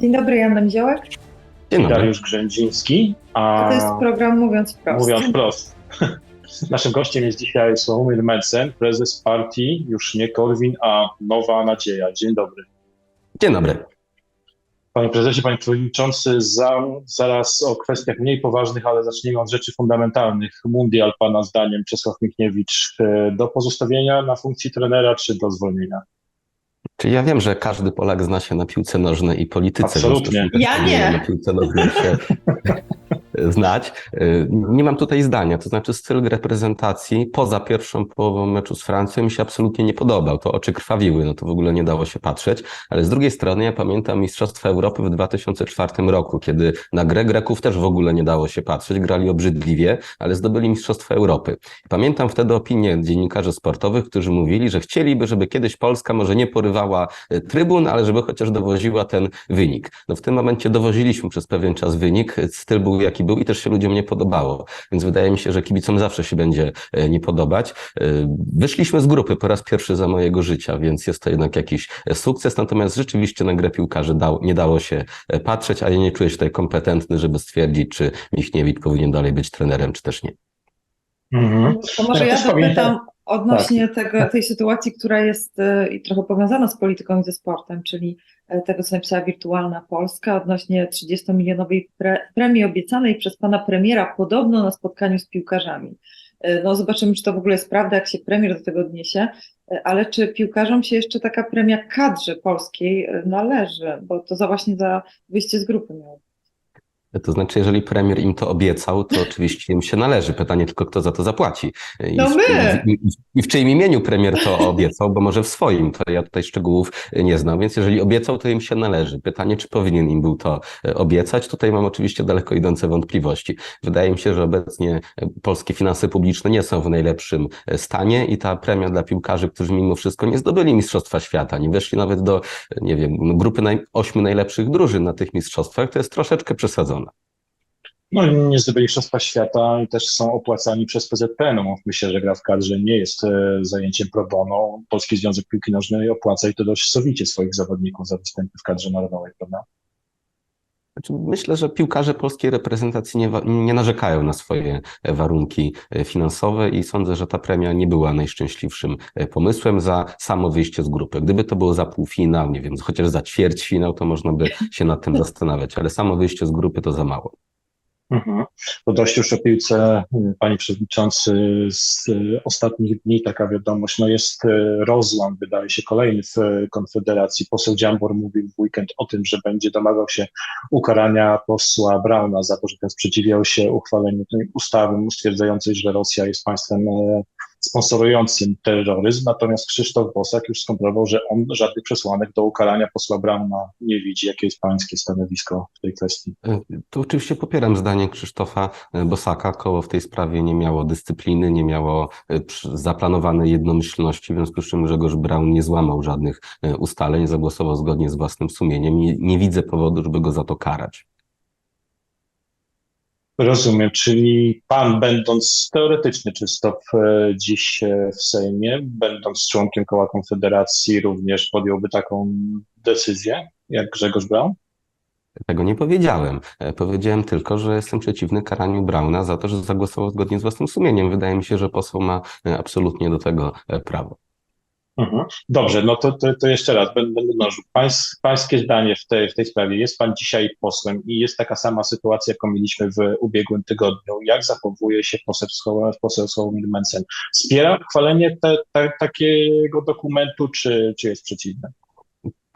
Dzień dobry, Jana Miziołek. Dzień dobry. Dariusz Grzędziński. A to jest program Mówiąc Wprost. mówiąc wprost, naszym gościem jest dzisiaj Sławomir Mencen, prezes partii, już nie Korwin, a Nowa Nadzieja. Dzień dobry. Dzień dobry. Panie prezesie, panie przewodniczący, za, zaraz o kwestiach mniej poważnych, ale zacznijmy od rzeczy fundamentalnych. Mundial, pana zdaniem, Czesław Michniewicz, e, do pozostawienia na funkcji trenera czy do zwolnienia? Czyli ja wiem, że każdy Polak zna się na piłce nożnej i polityce. Absolutnie. Ja nie. Na piłce nożnej się znać. Nie mam tutaj zdania, to znaczy styl reprezentacji poza pierwszą połową meczu z Francją mi się absolutnie nie podobał. To oczy krwawiły, no to w ogóle nie dało się patrzeć. Ale z drugiej strony ja pamiętam Mistrzostwa Europy w 2004 roku, kiedy na grę Greków też w ogóle nie dało się patrzeć. Grali obrzydliwie, ale zdobyli Mistrzostwa Europy. Pamiętam wtedy opinie dziennikarzy sportowych, którzy mówili, że chcieliby, żeby kiedyś Polska może nie porywała e, trybun, ale żeby chociaż dowoziła ten wynik. No w tym momencie dowoziliśmy przez pewien czas wynik, styl był jaki był i też się ludziom nie podobało, więc wydaje mi się, że kibicom zawsze się będzie e, nie podobać. E, Wyszliśmy z grupy po raz pierwszy za mojego życia, więc jest to jednak jakiś e, sukces, natomiast rzeczywiście na grę piłkarzy dał, nie dało się patrzeć, a ja nie czuję się tutaj kompetentny, żeby stwierdzić, czy Michniewicz powinien dalej być trenerem, czy też nie. Mhm. To może Ja ja zapytam odnośnie tego, tej sytuacji, która jest i trochę powiązana z polityką i ze sportem, czyli tego, co napisała Wirtualna Polska odnośnie 30-milionowej pre, premii obiecanej przez pana premiera podobno na spotkaniu z piłkarzami. E, No zobaczymy, czy to w ogóle jest prawda, jak się premier do tego odniesie, E, ale czy piłkarzom się jeszcze taka premia kadrze polskiej e, należy, bo to za właśnie za wyjście z grupy miało. To znaczy, jeżeli premier im to obiecał, to oczywiście im się należy. Pytanie tylko, kto za to zapłaci. I, No w, my! i, I w czyim imieniu premier to obiecał, bo może w swoim, to ja tutaj szczegółów nie znam, więc jeżeli obiecał, to im się należy. Pytanie, czy powinien im był to e, obiecać? Tutaj mam oczywiście daleko idące wątpliwości. Wydaje mi się, że obecnie e, polskie finanse publiczne nie są w najlepszym e, stanie i ta premia dla piłkarzy, którzy mimo wszystko nie zdobyli Mistrzostwa Świata, nie weszli nawet do, nie wiem, no, grupy naj, ośmiu najlepszych drużyn na tych mistrzostwach, to jest troszeczkę przesadzone. No nie zdobyli Mistrzostwa Świata i też są opłacani przez PZPN. No, myślę, że gra w kadrze nie jest e, zajęciem pro bono. Polski Związek Piłki Nożnej opłaca i to dość sowicie swoich zawodników za występy w kadrze narodowej, prawda? Znaczy, Myślę, że piłkarze polskiej reprezentacji nie, nie narzekają na swoje warunki e, finansowe i sądzę, że ta premia nie była najszczęśliwszym e, pomysłem za samo wyjście z grupy. Gdyby to było za półfinał, nie wiem, chociaż za ćwierćfinał, to można by się nad tym zastanawiać, ale samo wyjście z grupy to za mało. Mhm. Dość już o piłce, panie przewodniczący, z y, ostatnich dni taka wiadomość, no jest y, rozłam, wydaje się, kolejny w Konfederacji. Poseł Dziambor mówił w weekend o tym, że będzie domagał się ukarania posła Brauna za to, że ten sprzeciwiał się uchwaleniu tej ustawy stwierdzającej, że Rosja jest państwem e, sponsorującym terroryzm. Natomiast Krzysztof Bosak już skontrolował, że on żadnych przesłanek do ukarania posła Brauna nie widzi. Jakie jest pańskie stanowisko w tej kwestii? E, Tu oczywiście popieram zdanie Krzysztofa e, Bosaka. Koło w tej sprawie nie miało dyscypliny, nie miało e, zaplanowanej jednomyślności, w związku z czym Grzegorz Braun nie złamał żadnych ustaleń, zagłosował zgodnie z własnym sumieniem i nie widzę powodu, żeby go za to karać. Rozumiem, czyli pan, będąc teoretycznie czysto w, dziś e, w Sejmie, będąc członkiem koła Konfederacji, również podjąłby taką decyzję, jak Grzegorz Braun? Tego nie powiedziałem. E, Powiedziałem tylko, że jestem przeciwny karaniu Brauna za to, że zagłosował zgodnie z własnym sumieniem. Wydaje mi się, że poseł ma e, absolutnie do tego prawo. Mhm. Dobrze, no to, to, to jeszcze raz będę będę mnożył. Pańs, pańskie zdanie w tej, w tej sprawie. Jest pan dzisiaj posłem i jest taka sama sytuacja, jaką mieliśmy w ubiegłym tygodniu. Jak zachowuje się poseł, poseł Sławomir Mencen? Wspiera uchwalenie te, te, takiego dokumentu, czy, czy jest przeciwny?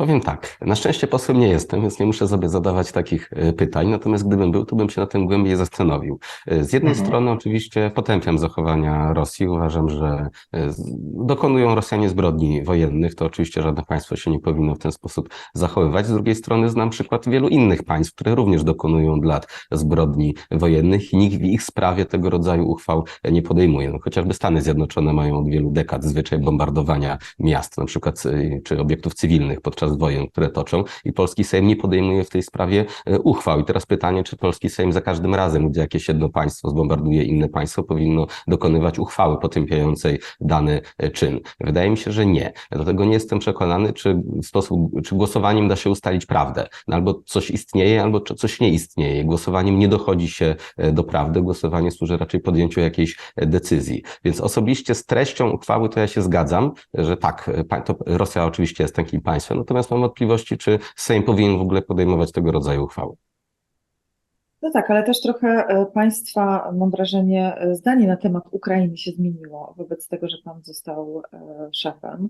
Powiem tak, na szczęście posłem nie jestem, więc nie muszę sobie zadawać takich e, pytań, natomiast gdybym był, to bym się na tym głębiej zastanowił. E, Z jednej Mhm. strony oczywiście potępiam zachowania Rosji, uważam, że e, dokonują Rosjanie zbrodni wojennych, to oczywiście żadne państwo się nie powinno w ten sposób zachowywać. Z drugiej strony znam przykład wielu innych państw, które również dokonują od lat zbrodni wojennych i nikt w ich sprawie tego rodzaju uchwał nie podejmuje. No, chociażby Stany Zjednoczone mają od wielu dekad zwyczaj bombardowania miast, na przykład czy obiektów cywilnych podczas z wojen, które toczą i polski Sejm nie podejmuje w tej sprawie e, uchwał. I teraz pytanie, czy polski Sejm za każdym razem, gdzie jakieś jedno państwo zbombarduje inne państwo, powinno dokonywać uchwały potępiającej dany e, czyn? Wydaje mi się, że nie. Dlatego nie jestem przekonany, czy sposób, czy głosowaniem da się ustalić prawdę. No albo coś istnieje, albo coś nie istnieje. Głosowaniem nie dochodzi się e, do prawdy. Głosowanie służy raczej podjęciu jakiejś decyzji. Więc osobiście z treścią uchwały to ja się zgadzam, że tak, to Rosja oczywiście jest takim państwem, natomiast mam wątpliwości, czy Sejm powinien w ogóle podejmować tego rodzaju uchwały. No tak, ale też trochę e, Państwa, mam wrażenie, e, zdanie na temat Ukrainy się zmieniło wobec tego, że Pan został e, szefem.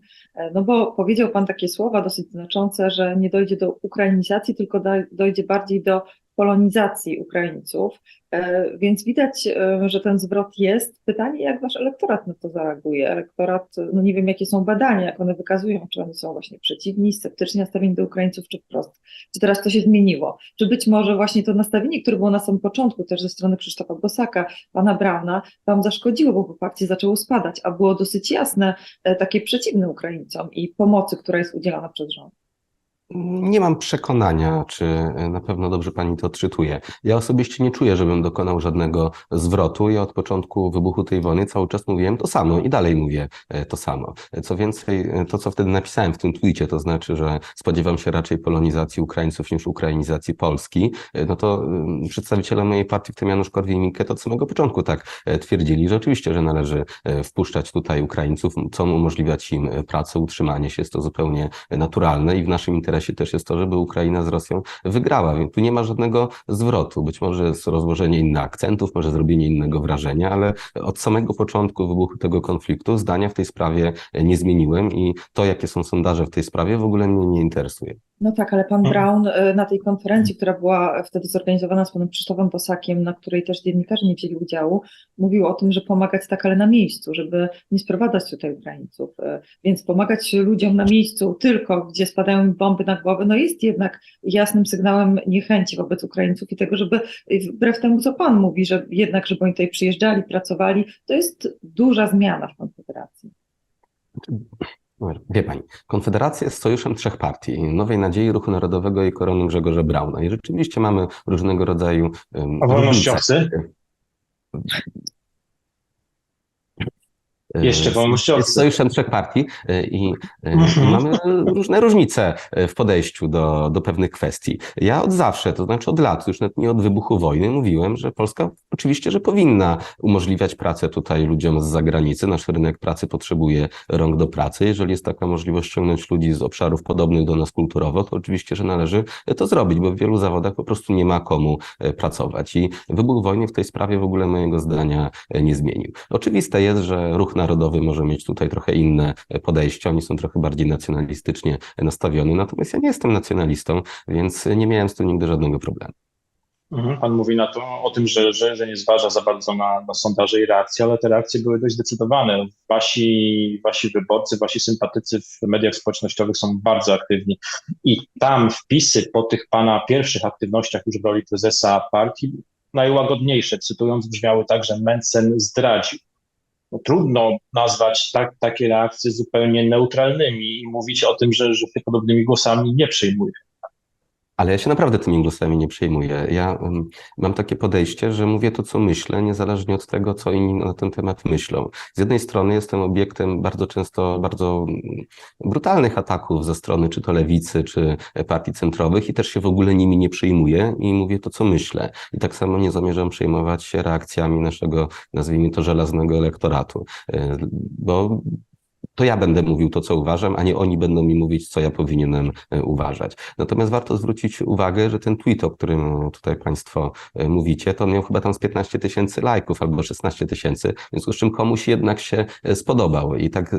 No bo powiedział Pan takie słowa dosyć znaczące, że nie dojdzie do ukrainizacji, tylko dojdzie bardziej do polonizacji Ukraińców. E, Więc widać, e, że ten zwrot jest. Pytanie, jak Wasz elektorat na to zareaguje? Elektorat, no nie wiem, jakie są badania, jak one wykazują, czy oni są właśnie przeciwni, sceptycznie nastawieni do Ukraińców, czy wprost. Czy teraz to się zmieniło? Czy być może właśnie to nastawienie, które było na samym początku też ze strony Krzysztofa Bosaka, pana Brauna, wam zaszkodziło, bo poparcie zaczęło spadać, a było dosyć jasne, e, takie przeciwne Ukraińcom i pomocy, która jest udzielana przez rząd. Nie mam przekonania, czy e, na pewno dobrze pani to odczytuje. Ja osobiście nie czuję, żebym dokonał żadnego zwrotu. Ja od początku wybuchu tej wojny cały czas mówiłem to samo i dalej mówię e, to samo. Co więcej, e, to co wtedy napisałem w tym tweetie, to znaczy, że spodziewam się raczej polonizacji Ukraińców niż ukrainizacji Polski, e, no to e, przedstawiciele mojej partii, w tym Janusz Korwin-Mikke, to od samego początku tak e, twierdzili, że oczywiście, że należy e, wpuszczać tutaj Ukraińców, co umożliwiać im e, pracę, utrzymanie się, jest to zupełnie naturalne i w naszym interesie też jest to, żeby Ukraina z Rosją wygrała, więc tu nie ma żadnego zwrotu. Być może jest rozłożenie innych akcentów, może zrobienie innego wrażenia, ale od samego początku wybuchu tego konfliktu zdania w tej sprawie nie zmieniłem i to, jakie są sondaże w tej sprawie, w ogóle mnie nie interesuje. No tak, ale pan Mhm. Braun e, na tej konferencji, która była wtedy zorganizowana z panem Krzysztofem Bosakiem, na której też dziennikarze nie wzięli udziału, mówił o tym, że pomagać tak, ale na miejscu, żeby nie sprowadzać tutaj Ukraińców. E, Więc pomagać ludziom na miejscu tylko, gdzie spadają im bomby na głowę, no jest jednak jasnym sygnałem niechęci wobec Ukraińców i tego, żeby e, wbrew temu, co pan mówi, że jednak, żeby oni tutaj przyjeżdżali, pracowali, to jest duża zmiana w Konfederacji. Wie pani, Konfederacja jest sojuszem trzech partii, Nowej Nadziei, Ruchu Narodowego i Korony Grzegorza Brauna. I rzeczywiście mamy różnego rodzaju A wolnościowcy? Jeszcze wolnościowcy. Jest sojuszem trzech partii e, i e, Mhm. mamy różne różnice w podejściu do, do pewnych kwestii. Ja od zawsze, to znaczy od lat, już nawet nie od wybuchu wojny, mówiłem, że Polska oczywiście, że powinna umożliwiać pracę tutaj ludziom z zagranicy. Nasz rynek pracy potrzebuje rąk do pracy. Jeżeli jest taka możliwość ściągnąć ludzi z obszarów podobnych do nas kulturowo, to oczywiście, że należy to zrobić, bo w wielu zawodach po prostu nie ma komu e, pracować. I wybuch wojny w tej sprawie w ogóle mojego zdania nie zmienił. Oczywiste jest, że ruch narodowy może mieć tutaj trochę inne e, podejście. Oni są trochę bardziej nacjonalistycznie nastawioni. Natomiast ja nie jestem nacjonalistą, więc nie miałem z tym nigdy żadnego problemu. Mhm, Pan mówi na to o tym, że, że, że nie zważa za bardzo na, na sondaże i reakcje, ale te reakcje były dość zdecydowane. Wasi, wasi wyborcy, wasi sympatycy w mediach społecznościowych są bardzo aktywni i tam wpisy po tych pana pierwszych aktywnościach już w roli prezesa partii, najłagodniejsze, cytując, brzmiały tak, że Mencen zdradził. No, trudno nazwać tak, takie reakcje zupełnie neutralnymi i mówić o tym, że, że się podobnymi głosami nie przyjmuje. Ale ja się naprawdę tymi głosami nie przejmuję. Ja mam takie podejście, że mówię to, co myślę, niezależnie od tego, co inni na ten temat myślą. Z jednej strony jestem obiektem bardzo często bardzo brutalnych ataków ze strony czy to lewicy, czy partii centrowych i też się w ogóle nimi nie przejmuję i mówię to, co myślę. I tak samo nie zamierzam przejmować się reakcjami naszego, nazwijmy to, żelaznego elektoratu, Y, bo to ja będę mówił to, co uważam, a nie oni będą mi mówić, co ja powinienem e, uważać. Natomiast warto zwrócić uwagę, że ten tweet, o którym tutaj Państwo e, mówicie, to on miał chyba tam z 15 tysięcy lajków albo 16 tysięcy, w związku z czym komuś jednak się e, spodobał. I tak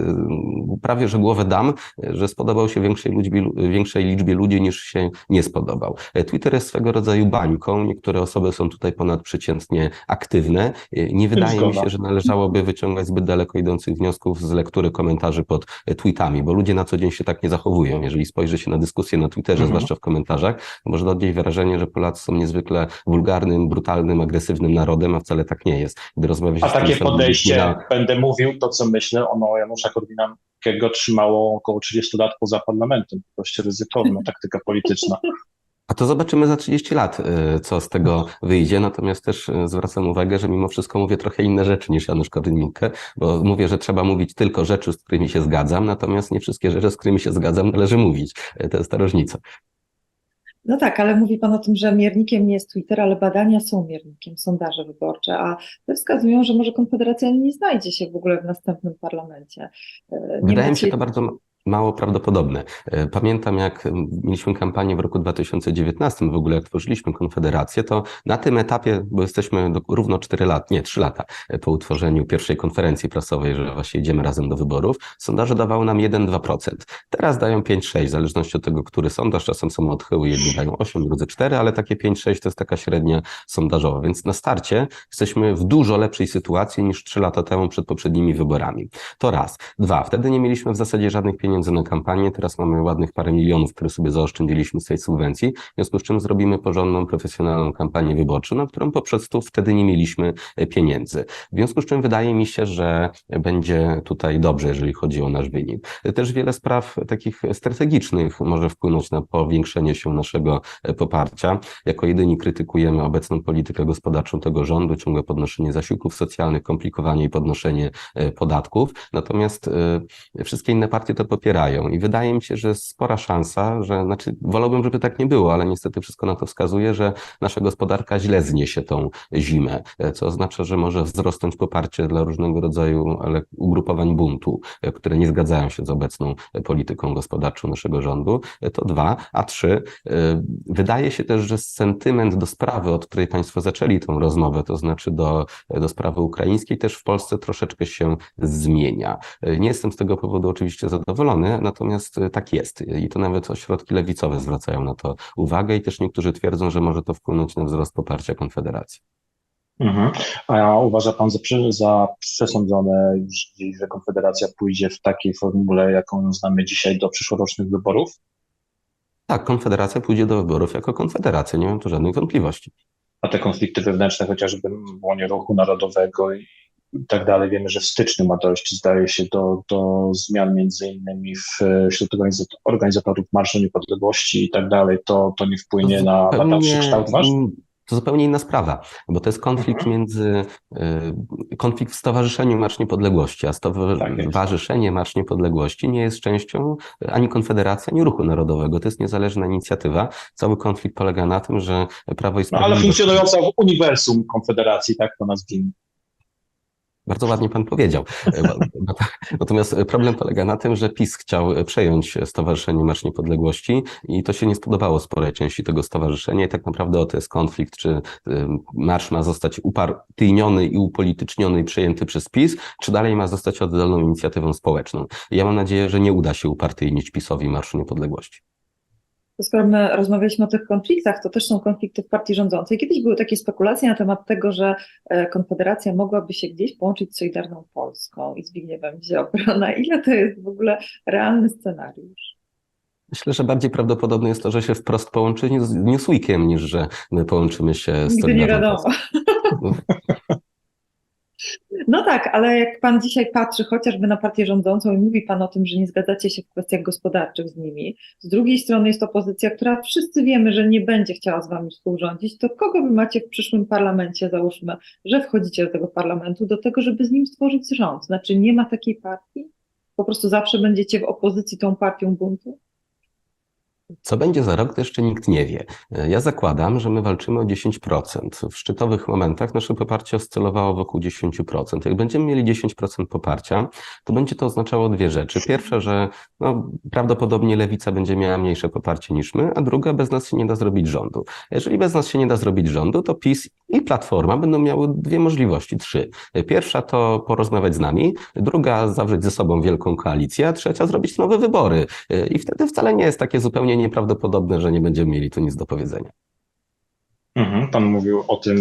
prawie, że głowę dam, że spodobał się większej liczbie, większej liczbie ludzi niż się nie spodobał. Twitter jest swego rodzaju bańką. Niektóre osoby są tutaj ponadprzeciętnie aktywne. Nie wydaje mi Zgoda. się, że należałoby wyciągać zbyt daleko idących wniosków z lektury komentarzy pod e, tweetami, bo ludzie na co dzień się tak nie zachowują. Jeżeli spojrzy się na dyskusję na Twitterze, Mhm. zwłaszcza w komentarzach, można odnieść wrażenie, że Polacy są niezwykle wulgarnym, brutalnym, agresywnym narodem, a wcale tak nie jest. Gdy rozmawia się A takie podejście, na- będę mówił to, co myślę, ono Janusza Korwina krótkiego trzymało około 30 lat poza parlamentem. Dość ryzykowna taktyka polityczna. A to zobaczymy za 30 lat, y, co z tego wyjdzie. Natomiast też y, zwracam uwagę, że mimo wszystko mówię trochę inne rzeczy niż Janusz Korwin-Mikke, bo mówię, że trzeba mówić tylko rzeczy, z którymi się zgadzam, natomiast nie wszystkie rzeczy, z którymi się zgadzam, należy mówić. Y, To jest ta różnica. No tak, ale mówi Pan o tym, że miernikiem nie jest Twitter, ale badania są miernikiem, sondaże wyborcze, a te wskazują, że może Konfederacja nie znajdzie się w ogóle w następnym parlamencie. Nie Wydaje mi się to bardzo mało prawdopodobne. E, Pamiętam, jak mieliśmy kampanię w roku 2019, w ogóle jak tworzyliśmy Konfederację, to na tym etapie, bo jesteśmy równo 4 lata, nie 3 lata po utworzeniu pierwszej konferencji prasowej, że właśnie idziemy razem do wyborów, sondaże dawały nam 1-2%. Teraz dają 5-6, w zależności od tego, który sondaż, czasem są odchyły, jedni dają 8, drudzy 4, ale takie 5-6 to jest taka średnia sondażowa, więc na starcie jesteśmy w dużo lepszej sytuacji niż 3 lata temu przed poprzednimi wyborami. To raz. Dwa, wtedy nie mieliśmy w zasadzie żadnych pieniędzy na kampanię, teraz mamy ładnych parę milionów, które sobie zaoszczędziliśmy z tej subwencji, w związku z czym zrobimy porządną, profesjonalną kampanię wyborczą, na którą po prostu wtedy nie mieliśmy e, pieniędzy. W związku z czym wydaje mi się, że będzie tutaj dobrze, jeżeli chodzi o nasz wynik. Też wiele spraw takich strategicznych może wpłynąć na powiększenie się naszego e, poparcia. Jako jedyni krytykujemy obecną politykę gospodarczą tego rządu, ciągłe podnoszenie zasiłków socjalnych, komplikowanie i podnoszenie e, podatków. Natomiast wszystkie inne partie to popierają i wydaje mi się, że jest spora szansa, że, znaczy wolałbym, żeby tak nie było, ale niestety wszystko na to wskazuje, że nasza gospodarka źle zniesie tą zimę, e, co oznacza, że może wzrosnąć poparcie dla różnego rodzaju ugrupowań buntu, e, które nie zgadzają się z obecną e, polityką gospodarczą naszego rządu. To dwa, a trzy, wydaje się też, że sentyment do sprawy, od której Państwo zaczęli tą rozmowę, to znaczy do, do sprawy ukraińskiej, też w Polsce troszeczkę się zmienia. Nie jestem z tego powodu oczywiście zadowolony, natomiast e, tak jest. I to nawet ośrodki lewicowe zwracają na to uwagę i też niektórzy twierdzą, że może to wpłynąć na wzrost poparcia Konfederacji. Mhm. A uważa Pan za, za przesądzone że Konfederacja pójdzie w takiej formule, jaką znamy dzisiaj do przyszłorocznych wyborów? Tak, Konfederacja pójdzie do wyborów jako Konfederacja, nie mam tu żadnych wątpliwości. A te konflikty wewnętrzne, chociażby w łonie ruchu narodowego i i tak dalej, wiemy, że w styczniu ma dojść, zdaje się, do, do zmian między innymi w, wśród organizat- organizatorów Marszu Niepodległości i tak dalej. To, to nie wpłynie na, na dalszy kształt wasz? To zupełnie inna sprawa, bo to jest konflikt między, y, konflikt w Stowarzyszeniu Marsz Niepodległości, a Tak. Stowarzyszenie Marsz Niepodległości nie jest częścią ani Konfederacji, ani Ruchu Narodowego. To jest niezależna inicjatywa. Cały konflikt polega na tym, że Prawo i No, ale Sprawiedliwość... funkcjonująca w uniwersum Konfederacji, tak to nazwijmy. Bardzo ładnie pan powiedział. Natomiast problem polega na tym, że PiS chciał przejąć Stowarzyszenie Marsz Niepodległości i to się nie spodobało sporej części tego stowarzyszenia i tak naprawdę o to jest konflikt, czy y, marsz ma zostać upartyjniony i upolityczniony i przejęty przez PiS, czy dalej ma zostać oddolną inicjatywą społeczną. Ja mam nadzieję, że nie uda się upartyjnić PiSowi Marszu Niepodległości. To skoro my rozmawialiśmy o tych konfliktach, to też są konflikty w partii rządzącej. Kiedyś były takie spekulacje na temat tego, że e, Konfederacja mogłaby się gdzieś połączyć z Solidarną Polską i Zbigniewem Ziobro. Na ile to jest w ogóle realny scenariusz? Myślę, że bardziej prawdopodobne jest to, że się wprost połączy z Newsweekiem, niż że my połączymy się z Nigdy nie Solidarną wiadomo. Polską. No tak, ale jak pan dzisiaj patrzy chociażby na partię rządzącą i mówi pan o tym, że nie zgadzacie się w kwestiach gospodarczych z nimi, z drugiej strony jest opozycja, która wszyscy wiemy, że nie będzie chciała z wami współrządzić, to kogo wy macie w przyszłym parlamencie, załóżmy, że wchodzicie do tego parlamentu, do tego, żeby z nim stworzyć rząd? Znaczy nie ma takiej partii? Po prostu zawsze będziecie w opozycji tą partią buntu? Co będzie za rok, to jeszcze nikt nie wie. Ja zakładam, że my walczymy o 10%. W szczytowych momentach nasze poparcie oscylowało wokół 10%. Jak będziemy mieli 10% poparcia, to będzie to oznaczało dwie rzeczy. Pierwsza, że no, prawdopodobnie lewica będzie miała mniejsze poparcie niż my, a druga, bez nas się nie da zrobić rządu. Jeżeli bez nas się nie da zrobić rządu, to PiS i Platforma będą miały dwie możliwości, trzy. Pierwsza to porozmawiać z nami, druga zawrzeć ze sobą wielką koalicję, a trzecia zrobić nowe wybory. I wtedy wcale nie jest takie zupełnie nieprawdopodobne, że nie będziemy mieli tu nic do powiedzenia. Mhm. Pan mówił o tym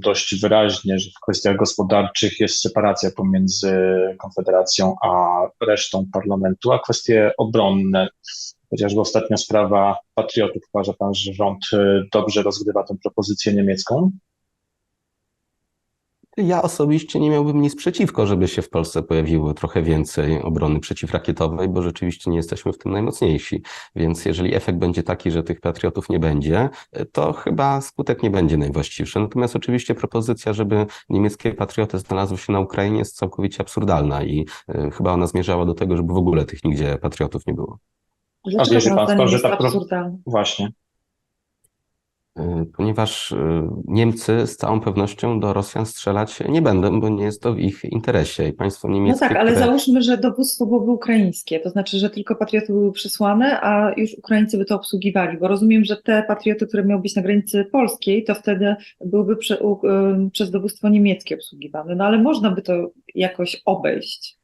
dość wyraźnie, że w kwestiach gospodarczych jest separacja pomiędzy Konfederacją a resztą parlamentu, a kwestie obronne, chociażby ostatnia sprawa patriotów, uważa pan, że rząd y, dobrze rozgrywa tę propozycję niemiecką? Ja osobiście nie miałbym nic przeciwko, żeby się w Polsce pojawiło trochę więcej obrony przeciwrakietowej, bo rzeczywiście nie jesteśmy w tym najmocniejsi. Więc jeżeli efekt będzie taki, że tych patriotów nie będzie, to chyba skutek nie będzie najwłaściwszy. Natomiast oczywiście propozycja, żeby niemieckie patrioty znalazły się na Ukrainie jest całkowicie absurdalna i y, chyba ona zmierzała do tego, żeby w ogóle tych nigdzie patriotów nie było. Dlaczego wierzy pan w to, że tak pro-? Właśnie. Y, Ponieważ y, Niemcy z całą pewnością do Rosjan strzelać nie będą, bo nie jest to w ich interesie. I państwo No niemieckie, tak, ale które... załóżmy, że dowództwo byłoby ukraińskie, to znaczy, że tylko patrioty były przysłane, a już Ukraińcy by to obsługiwali, bo rozumiem, że te patrioty, które miały być na granicy polskiej, to wtedy byłyby prze, u, przez dowództwo niemieckie obsługiwane, no ale można by to jakoś obejść.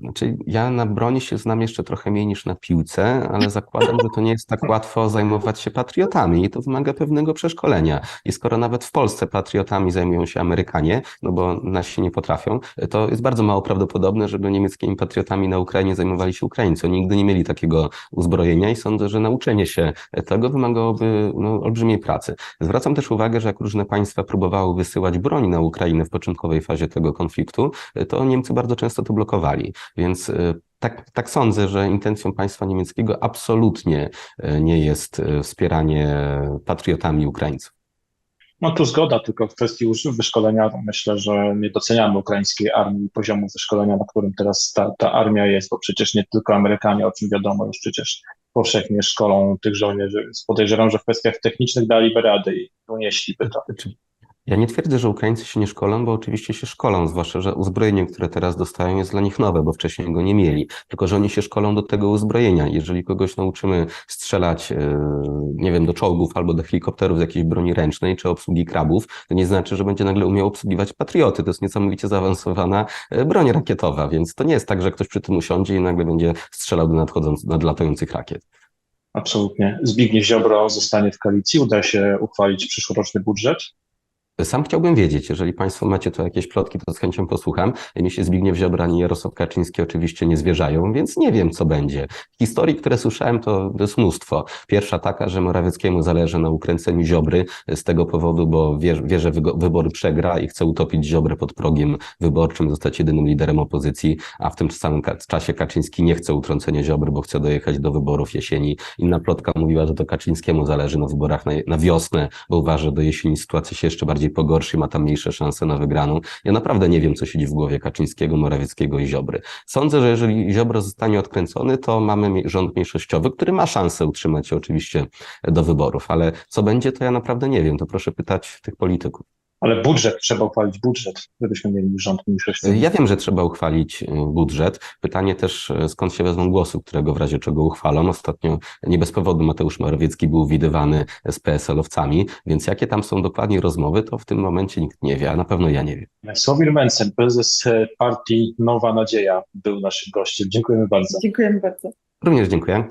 Znaczy, ja na broni się znam jeszcze trochę mniej niż na piłce, ale zakładam, że to nie jest tak łatwo zajmować się patriotami i to wymaga pewnego przeszkolenia. I skoro nawet w Polsce patriotami zajmują się Amerykanie, no bo nasi nie potrafią, to jest bardzo mało prawdopodobne, żeby niemieckimi patriotami na Ukrainie zajmowali się Ukraińcy. Oni nigdy nie mieli takiego uzbrojenia i sądzę, że nauczenie się tego wymagałoby no, olbrzymiej pracy. Zwracam też uwagę, że jak różne państwa próbowały wysyłać broń na Ukrainę w początkowej fazie tego konfliktu, to Niemcy bardzo często to blokowali. Więc y, tak, tak sądzę, że intencją państwa niemieckiego absolutnie y, nie jest y, wspieranie patriotami Ukraińców. No tu zgoda, tylko w kwestii wyszkolenia myślę, że nie doceniamy ukraińskiej armii poziomu wyszkolenia, na którym teraz ta, ta armia jest, bo przecież nie tylko Amerykanie, o czym wiadomo, już przecież powszechnie szkolą tych żołnierzy, więc podejrzewam, że w kwestiach technicznych daliby radę i unieśliby to. Ja nie twierdzę, że Ukraińcy się nie szkolą, bo oczywiście się szkolą, zwłaszcza, że uzbrojenie, które teraz dostają, jest dla nich nowe, bo wcześniej go nie mieli. Tylko, że oni się szkolą do tego uzbrojenia. Jeżeli kogoś nauczymy strzelać, e, nie wiem, do czołgów albo do helikopterów z jakiejś broni ręcznej czy obsługi krabów, to nie znaczy, że będzie nagle umiał obsługiwać patrioty. To jest niesamowicie zaawansowana e, broń rakietowa, więc to nie jest tak, że ktoś przy tym usiądzie i nagle będzie strzelał do nadchodzących, nadlatających rakiet. Absolutnie. Zbigniew Ziobro zostanie w koalicji, uda się uchwalić przyszłoroczny budżet. Sam chciałbym wiedzieć, jeżeli Państwo macie tu jakieś plotki, to z chęcią posłucham. Mi się Zbigniew Ziobro ani Jarosław Kaczyński oczywiście nie zwierzają, więc nie wiem, co będzie. Historii, które słyszałem, to jest mnóstwo. Pierwsza taka, że Morawieckiemu zależy na ukręceniu Ziobry z tego powodu, bo wie, wie że wybory przegra i chce utopić Ziobrę pod progiem wyborczym, zostać jedynym liderem opozycji, a w tym samym czasie Kaczyński nie chce utrącenia Ziobry, bo chce dojechać do wyborów jesieni. Inna plotka mówiła, że to Kaczyńskiemu zależy na wyborach na, na wiosnę, bo uważa, że do jesieni sytuacja się jeszcze bardziej pogorszy, ma tam mniejsze szanse na wygraną. Ja naprawdę nie wiem, co siedzi w głowie Kaczyńskiego, Morawieckiego i Ziobry. Sądzę, że jeżeli Ziobro zostanie odkręcony, to mamy rząd mniejszościowy, który ma szansę utrzymać się oczywiście do wyborów, ale co będzie, to ja naprawdę nie wiem. To proszę pytać tych polityków. Ale budżet, trzeba uchwalić budżet, żebyśmy mieli rząd mniejszościowy. Ja wiem, że trzeba uchwalić y, budżet. Pytanie też, y, skąd się wezmą głosy, którego w razie czego uchwalą. Ostatnio nie bez powodu Mateusz Morawiecki był widywany z PSL-owcami, więc jakie tam są dokładnie rozmowy, to w tym momencie nikt nie wie, a na pewno ja nie wiem. Sławomir Mencen, prezes e, partii Nowa Nadzieja, był naszym gościem. Dziękujemy bardzo. Dziękujemy bardzo. Również dziękuję.